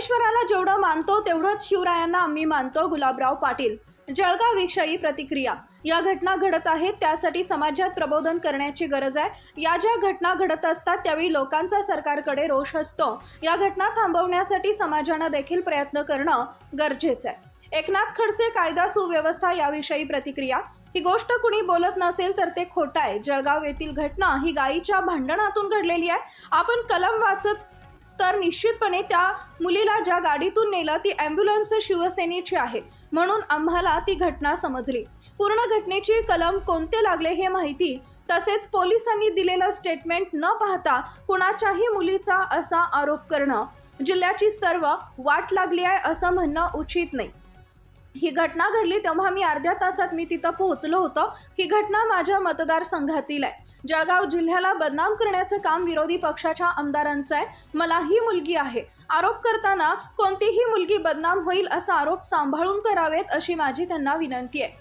मानतो तेवढंच शिवरायांना आम्ही मानतो गुलाबराव पाटील. जळगाव विषयी प्रतिक्रिया. या घटना घडत आहेत त्यासाठी समाजात प्रबोधन करण्याची गरज आहे. या ज्या घटना घडत असतात त्यावेळी लोकांचा सरकारकडे रोष असतो. या घटना थांबवण्यासाठी समाजानं देखील प्रयत्न करणं गरजेचं आहे. एकनाथ खडसे कायदा सुव्यवस्था याविषयी प्रतिक्रिया. ही गोष्ट कुणी बोलत नसेल तर ते खोटं आहे. जळगाव येथील घटना ही गायीच्या भांडणातून घडलेली आहे. आपण कलम वाचत तर निश्चितपणे त्या मुलीला ज्या गाडीतून नेलं ती ॲम्ब्युलन्स शिवसेनेची आहे. म्हणून आम्हाला ती घटना समजली. पूर्ण घटनेची कलम कोणते लागले हे माहिती तसेच पोलिसांनी दिलेलं स्टेटमेंट न पाहता कुणाच्याही मुलीचा असा आरोप करणं जिल्ह्याची सर्व वाट लागली आहे असं म्हणणं उचित नाही. ही घटना घडली तेव्हा मी अर्ध्या तासात मी तिथं पोहोचलो होतो. ही घटना माझ्या मतदारसंघातील आहे. जळगाव जिल्ह्याला बदनाम करण्याचं काम विरोधी पक्षाच्या आमदारांचं आहे. मला ही मुलगी आहे. आरोप करताना कोणतीही मुलगी बदनाम होईल असा आरोप सांभाळून करावेत अशी माझी त्यांना विनंती आहे.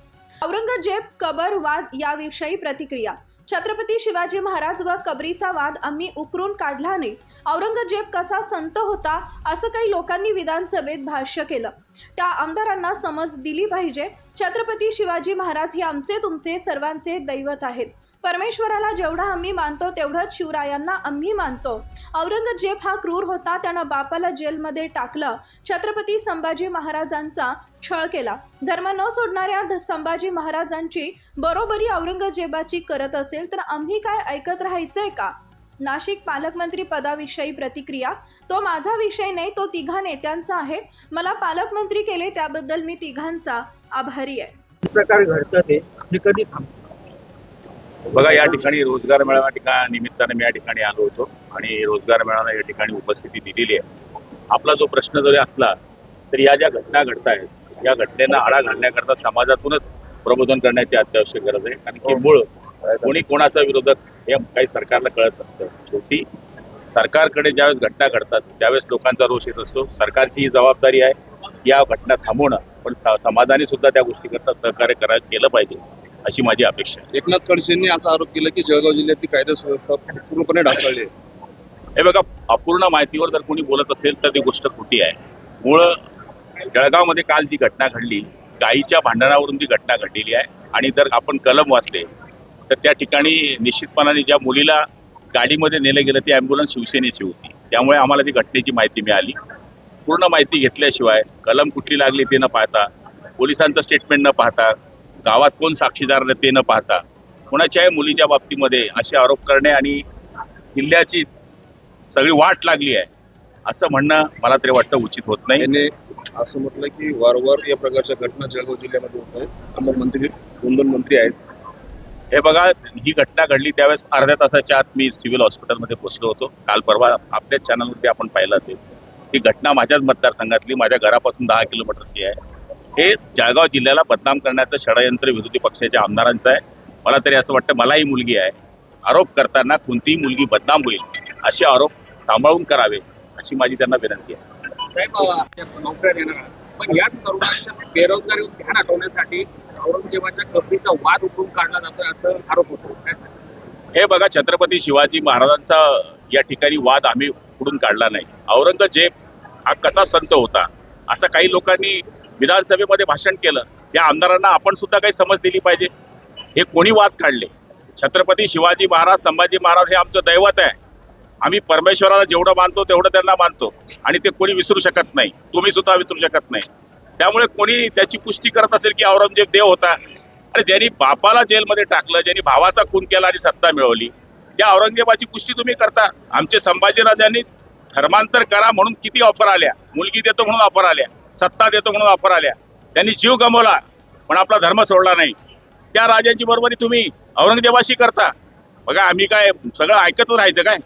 औरंगजेब कबर वाद याविषयी प्रतिक्रिया. छत्रपती शिवाजी महाराज व कबरीचा वाद आम्ही उकरून काढला नाही. औरंगजेब कसा संत होता असं काही लोकांनी विधानसभेत भाष्य केलं. त्या आमदारांना समज दिली पाहिजे. छत्रपती शिवाजी महाराज हे आमचे तुमचे सर्वांचे दैवत आहेत. परमेश्वराला जेवढा आम्ही मानतो तेवढंच शिवरायांना आम्ही मानतो. औरंगजेब हा क्रूर होता त्यानं बापाला जेलमध्ये टाकलं. छत्रपती संभाजी महाराजांचा छळ केला. धर्म न सोडणाऱ्या संभाजी महाराजांची बरोबरी औरंगजेबाची करत असेल तर आम्ही काय ऐकत राहायचंय का? नाशिक पालकमंत्री पदाविषयी प्रतिक्रिया तो माझा विषय नाही तो तिघा नेत्यांचा आहे. मला पालकमंत्री केले त्याबद्दल मी तिघांचा आभारी आहे. प्रकार घडतं ते. कधी थांबतो? बघा या ठिकाणी रोजगार मेळावा ठिका निमित्ताने मी या ठिकाणी आलो होतो आणि रोजगार मेळावा या ठिकाणी उपस्थिती दिलेली आहे. आपला जो प्रश्न जरी असला तर या ज्या घटना घडत आहेत या घटनेला आळा घालण्याकरता समाजातूनच प्रबोधन करण्याची अत्यावश्यक गरज आहे. कारण की मूळ कोणी कोणाचा विरोधक हे काही सरकारला कळत नसतं. शेवटी सरकारकडे ज्यावेळेस घटना घडतात त्यावेळेस लोकांचा रोष येत असतो. सरकारची ही जबाबदारी आहे या घटना थांबवणं. पण समाजाने सुद्धा त्या गोष्टीकरता सहकार्य करा केलं पाहिजे. अशी माझी अपेक्षा आहे. एकनाथ खडसेंनी असा आरोप केला की जळगाव जिल्ह्यातली कायदा सुव्यवस्था पूर्णपणे ढासळली आहे. हे बघा अपूर्ण माहितीवर जर कोणी बोलत असेल तर ती गोष्ट खोटी आहे. मूळ जळगावमध्ये काल जी घटना घडली गायीच्या भांडणावरून ती घटना घडलेली आहे आणि जर आपण कलम वाचले तर त्या ठिकाणी निश्चितपणाने ज्या मुलीला गाडीमध्ये नेलं गेलं ती ॲम्ब्युलन्स शिवसेनेची होती. त्यामुळे आम्हाला ती घटनेची माहिती मिळाली. पूर्ण माहिती घेतल्याशिवाय कलम कुठली लागली ते न पाहता पोलिसांचं स्टेटमेंट न पाहता गावात कोण साक्षीदार ते न पाहता कोणाच्याही मुलीच्या बाबतीमध्ये असे आरोप करणे आणि किल्ल्याची सगळी वाट लागली आहे असं म्हणणं मला तरी वाटतं उचित होत नाही. असं म्हटलं की वारंवार या प्रकारच्या घटना जळगाव जिल्ह्यामध्ये होत आहेत. आम्हाला मंत्री दोन दोन मंत्री आहेत. हे बघा ही घटना घडली त्यावेळेस अर्ध्या तासाच्या आत मी सिव्हिल हॉस्पिटलमध्ये पोहोचलो होतो. काल परवा आपल्याच चॅनलवरती आपण पाहिलं असेल. ही घटना माझ्याच मतदारसंघातली माझ्या घरापासून दहा किलोमीटरची आहे. हे जळगाव जिल्ह्याला बदनाम करण्याचं षडयंत्र विरोधी पक्षाच्या आमदारांचं आहे. मला तरी असं वाटतं मलाही मुलगी आहे. आरोप करताना कोणतीही मुलगी बदनाम होईल असे आरोप सांभाळून करावे अशी माझी त्यांना विनंती आहे. पण याच तरुणांच्या बेरोजगारी ध्यान हटवण्यासाठी औरंगजेबाच्या कबरीचा वाद उकरून काढला जातोय असं आरोप होतो. काय सांगाल? हे बघा छत्रपती शिवाजी महाराजांचा या ठिकाणी वाद आम्ही पुढून काढला नाही. औरंगजेब हा कसा संत होता असं काही लोकांनी विधानसभेमध्ये भाषण केलं त्या आमदारांना आपण सुद्धा काही समज दिली पाहिजे. हे कोणी वाद काढले? छत्रपती शिवाजी महाराज संभाजी महाराज हे आमचं दैवत आहे. आम्ही परमेश्वराला जेवढं मानतो तेवढं त्यांना मानतो. आणि ते कोणी विसरू शकत नाही. तुम्ही सुद्धा विसरू शकत नाही. त्यामुळे कोणी त्याची पुष्टी करत असेल की औरंगजेब देव होता. आणि ज्यांनी बापाला जेलमध्ये टाकलं ज्यांनी भावाचा खून केला आणि सत्ता मिळवली त्या औरंगजेबाची पुष्टी तुम्ही करता. आमचे संभाजीराजांनी धर्मांतर करा म्हणून किती ऑफर आल्या? मुलगी देतो म्हणून ऑफर आल्या. सत्ता देतो म्हणून ऑफर आल्या. त्यांनी जीव गमवला पण आपला धर्म सोडला नाही. त्या राजांची बरोबरी तुम्ही औरंगजेबाशी करता. बघा आम्ही काय सगळं ऐकतच राहायचं काय?